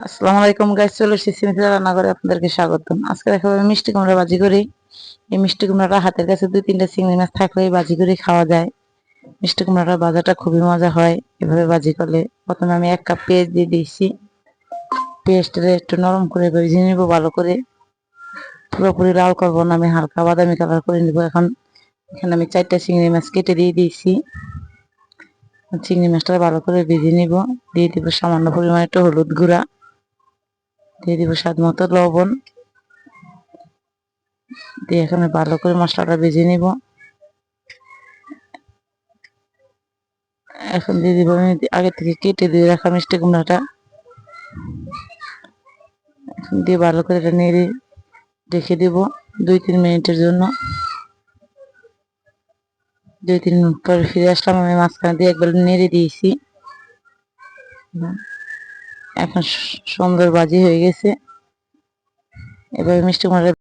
আসসালামু আলাইকুম গাইস চলে এসেছি মিথিলা রান্না করে আপনাদেরকে স্বাগতম। আজকে দেখাবো মিষ্টি কুমড়া ভাজি করি। এই মিষ্টি কুমড়াটা হাতের কাছে দুই তিনটা চিংড়ি মাছ থাকলে ভাজি করে খাওয়া যায়। মিষ্টি কুমড়াটা ভাজাটা খুবই মজা হয়, এভাবে ভাজি করলে। প্রথমে আমি এক কাপ পেঁয়াজ দিয়ে দিয়েছি। পেঁয়াজটা একটু নরম করে ভেজে নিব ভালো করে। পুরোপুরি লাল করব না, আমি হালকা বাদামি কালার করে নিব এখন। এখানে আমি চারটা চিংড়ি মাছ কেটে দিয়ে দিয়েছি। চিংড়ি মাছটা ভালো করে ভেজে নিব। দিয়ে দিব সামান্য পরিমাণে একটু হলুদ গুঁড়া। দিয়ে দিব স্বাদ মতো লবণ। দিয়ে এখানে ভালো করে মশলাটা ভেজে নিব। এখন দিয়ে দিব আমি আগে থেকে কেটে দিয়ে রাখা মিষ্টি কুমড়াটা। এখন দিয়ে ভালো করে এটা নেড়ে রেখে দিব দুই তিন মিনিটের জন্য। দুই তিন মিনিট পরে ফিরে আসলাম, আমি মাঝখানে দিয়ে একবার নেড়ে দিয়েছি। এখন সুন্দর বাজি হয়ে গেছে। এবার মিষ্টি কুমড়া